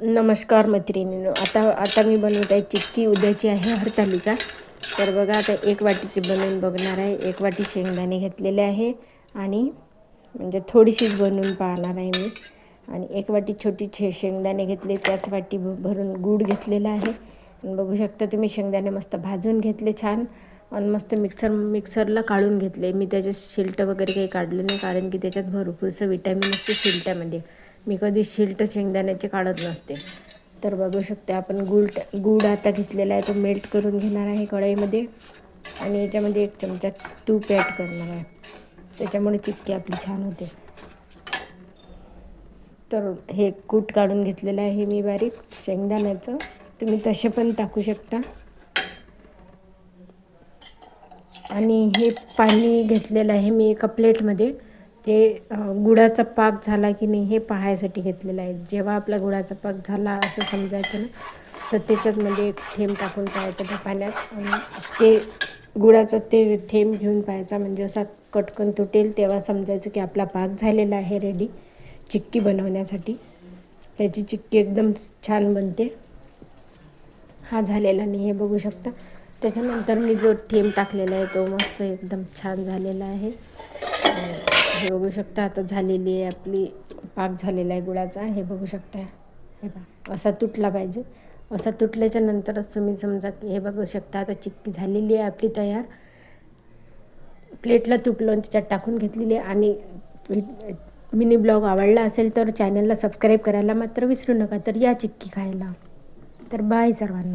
नमस्कार मैत्रिणींनो आता आता मी बनवत आहे चिक्की उद्याची आहे हरतालिका. तर बघा आता एक वाटीची बनवून बघणार आहे. एक वाटी शेंगदाणे घेतलेले आहे आणि म्हणजे थोडीशीच बनवून पाहणार आहे मी. आणि एक वाटी छोटी छे शेंगदाणे घेतले त्याच वाटी भरून गूळ घेतलेला आहे. आणि बघू शकता तुम्ही शेंगदाणे मस्त भाजून घेतले छान. आणि मस्त मिक्सर मिक्सरला काढून घेतले. मी त्याचे शिल्ट वगैरे काही काढलं नाही कारण की त्याच्यात भरपूरसं विटॅमिन असते शिल्ट्यामध्ये. मी कधी शिल्ट शेंगदाण्याचे काढत नसते. तर बघू शकते आपण गूळ गूळ आता घेतलेला आहे तो मेल्ट करून घेणार आहे कढईमध्ये. आणि याच्यामध्ये एक चमचा तूप ॲड करणार आहे. त्याच्यामुळे चिक्की आपली छान होते. तर हे कूट काढून घेतलेलं आहे मी बारीक शेंगदाण्याचं. तुम्ही तसे पण टाकू शकता. आणि हे पाणी घेतलेलं आहे मी एका प्लेटमध्ये. ते गुळाचा पाक झाला की नाही हे पाहायसाठी घेतलेलं आहे. जेव्हा आपला गुळाचा पाक झाला असं समजायचं ना तर त्याच्यातमध्ये म्हणजे एक थेंब टाकून पाहायचं त्या पाण्यात आणि ते गुळाचं ते थेंब घेऊन पाहायचा. म्हणजे असा कटकन तुटेल तेव्हा समजायचं की आपला पाक झालेला आहे रेडी चिक्की बनवण्यासाठी. त्याची चिक्की एकदम छान बनते. हा झालेला नाही हे बघू शकता. त्याच्यानंतर मी जो थेंब टाकलेला आहे तो मस्त एकदम छान झालेला आहे. हे बघू शकता आता झालेली आहे आपली पाक झालेला आहे गुळाचा हे बघू शकता. हे बघा असा तुटला पाहिजे. असा तुटल्याच्या नंतरच तुम्ही समजा की हे बघू शकता आता चिक्की झालेली आहे आपली तयार. प्लेटला तूप लावून त्याच्यात टाकून घेतलेली आहे आणि मिनी ब्लॉग आवडला असेल तर चॅनलला सबस्क्राईब करायला मात्र विसरू नका. तर या चिक्की खायला. तर बाय सर्वांना.